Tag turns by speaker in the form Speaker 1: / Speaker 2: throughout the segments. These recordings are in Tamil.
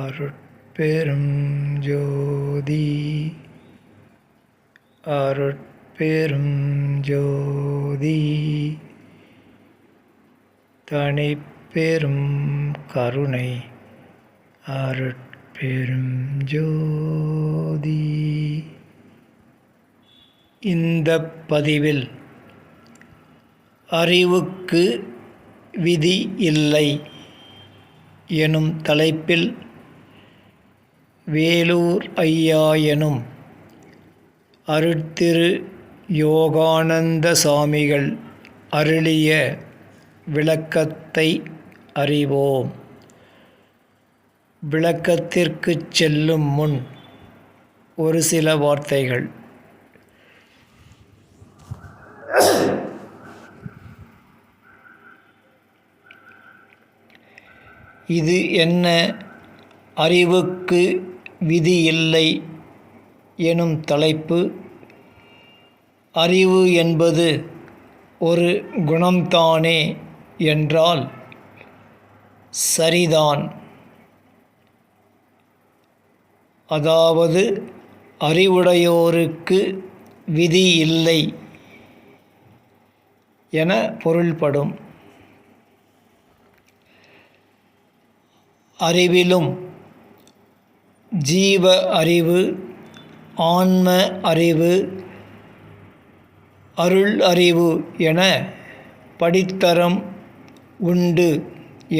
Speaker 1: அருட்பெரும் ஜோதி அருட்பெரும் ஜோதி தனிப்பெரும் கருணை அருட்பெரும் ஜோதி இந்த பதிவில் அறிவுக்கு விதி இல்லை எனும் தலைப்பில் வேலூர் ஐயாயனும் அருட்திரு யோகானந்த சாமிகள் அருளிய விளக்கத்தை அறிவோம் விளக்கத்திற்கு செல்லும் முன் ஒரு சில வார்த்தைகள் இது என்ன அறிவுக்கு விதி இல்லை எனும் தலைப்பு அறிவு என்பது ஒரு குணம்தானே என்றால் சரிதான் அதாவது அறிவுடையோருக்கு விதி இல்லை என பொருள்படும் அறிவிலும் ஜீவ அறிவு ஆன்ம அறிவு அருள் அறிவு என படித்தரம் உண்டு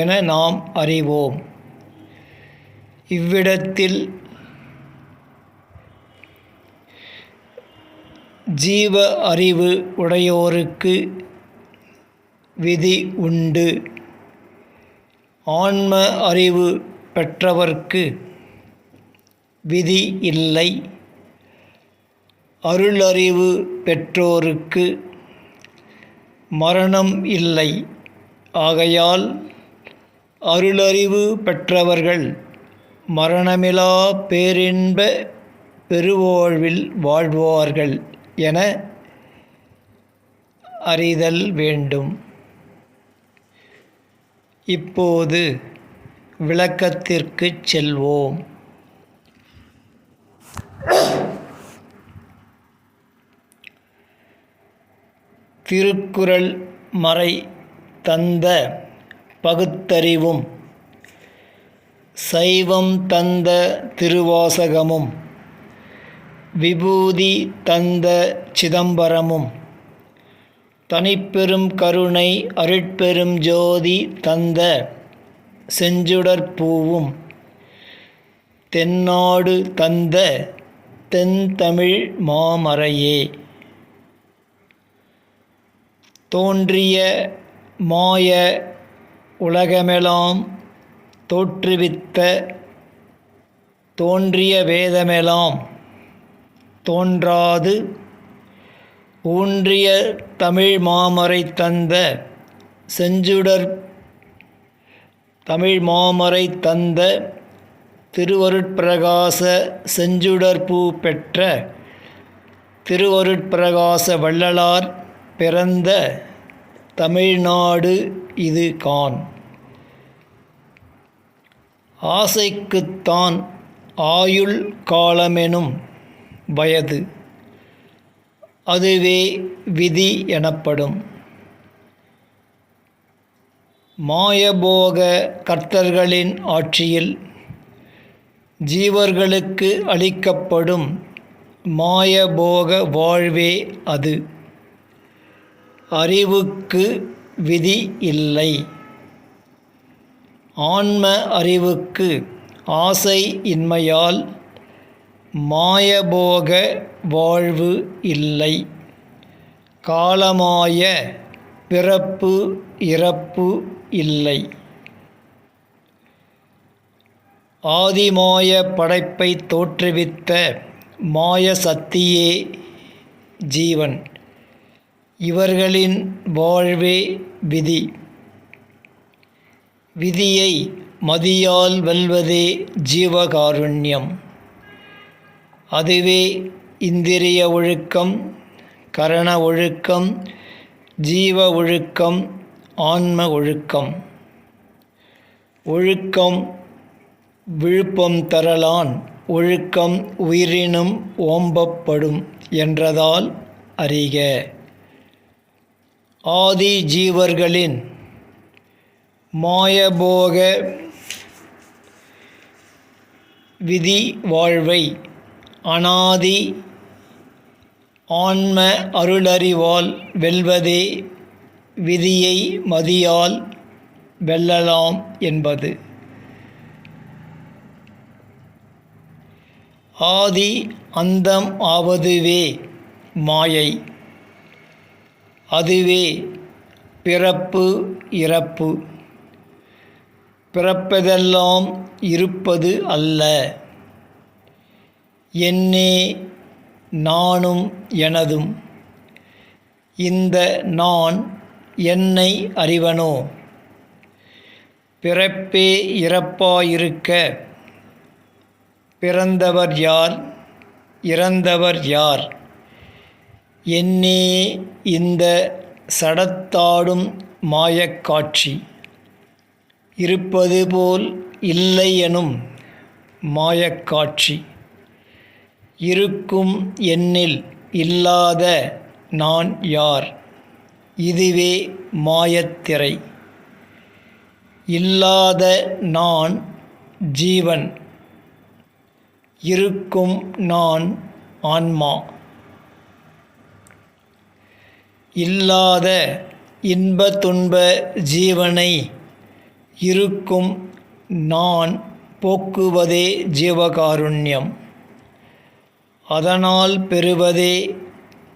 Speaker 1: என நாம் அறிவோம் இவ்விடத்தில் ஜீவ அறிவு உடையோருக்கு விதி உண்டு ஆன்ம அறிவு பெற்றவர்க்கு விதி இல்லை அருளறிவு பெற்றோருக்கு மரணம் இல்லை ஆகையால் அருளறிவு பெற்றவர்கள் மரணமிலா பேரின்ப பெருவோழ்வில் வாழ்வார்கள் என அறிதல் வேண்டும் இப்போது விளக்கத்திற்குச் செல்வோம் திருக்குறள் மறை தந்த பகுத்தறிவும் சைவம் தந்த திருவாசகமும் விபூதி தந்த சிதம்பரமும் தனிப்பெரும் கருணை அருட்பெரும் ஜோதி தந்த செஞ்சுடற்பூவும் தென்னாடு தந்த தென்தமிழ் மாமறையே தோன்றிய மாய உலகமெலாம் தோற்றுவித்த தோன்றிய வேதமெலாம் தோன்றாது ஊன்றிய தமிழ் மாமரை தந்த செஞ்சுடர் தமிழ் மாமரை தந்த திருவருட்பிரகாச செஞ்சுடற்பூ பெற்ற திருவருட்பிரகாச வள்ளலார் பிறந்த தமிழ்நாடு இது கான் ஆசைக்குத்தான் ஆயுள் காலமெனும் வயது அதுவே விதி எனப்படும் மாயபோக கர்த்தர்களின் ஆட்சியில் ஜீவர்களுக்கு அளிக்கப்படும் மாயபோக வாழ்வே அது அறிவுக்கு விதி இல்லை ஆன்ம அறிவுக்கு ஆசை இன்மையால் மாயபோக வாழ்வு இல்லை காலமாய பிறப்பு இறப்பு இல்லை ஆதிமாய படைப்பை தோற்றுவித்த மாய சக்தியே ஜீவன் இவர்களின் வாழ்வே விதி விதியை மதியால் வெல்வதே ஜீவகாருண்யம் அதுவே இந்திரிய ஒழுக்கம் கரண ஒழுக்கம் ஜீவ ஒழுக்கம் ஆன்ம ஒழுக்கம் ஒழுக்கம் விழுப்பம் தரலான் ஒழுக்கம் உயிரினும் ஓம்பப்படும் என்றதால் அறிக ஆதி ஜீவர்களின் மாயபோக விதி வாழ்வை அனாதி ஆன்ம அருளறிவால் வெல்வதே விதியை மதியால் வெல்லலாம் என்பது ஆதி அந்தம் ஆவதுவே மாயை அதுவே பிறப்பு இறப்பு பிறப்பதெல்லாம் இருப்பது அல்ல என்னே நானும் எனதும் இந்த நான் என்னை அறிவனோ பிறப்பே இறப்பாயிருக்க பிறந்தவர் யார் இறந்தவர் யார் என்னே இந்த சடத்தாடும் மாயக்காட்சி இருப்பது போல் இல்லையெனும் மாயக்காட்சி இருக்கும் என்னில் இல்லாத நான் யார் இதுவே மாயத்திரை இல்லாத நான் ஜீவன் இருக்கும் நான் ஆன்மா இல்லாத இன்ப துன்ப ஜீவனை இருக்கும் நான் போக்குவதே ஜீவகாருண்யம் அதனால் பெறுவதே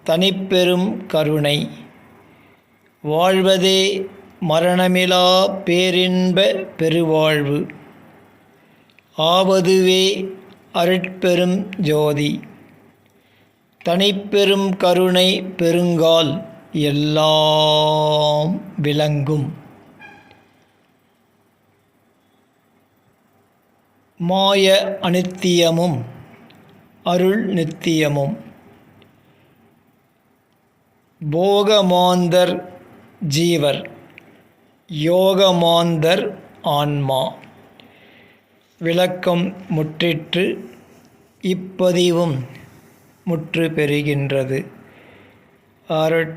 Speaker 1: தனிப்பெரும் கருணை வாழ்வதே மரணமிலா பேரின்ப பெருவாழ்வு ஆவதுவே அருட்பெரும் ஜோதி தனிப்பெரும் கருணை பெருங்கால் எல்லாம் விளங்கும் மாய அனித்தியமும் அருள் நித்தியமும் போகமாந்தர் ஜீவர் யோகமாந்தர் ஆன்மா விளக்கம் முற்றிற்று இப்பதிவும் முற்று பெறுகின்றது ஆரட்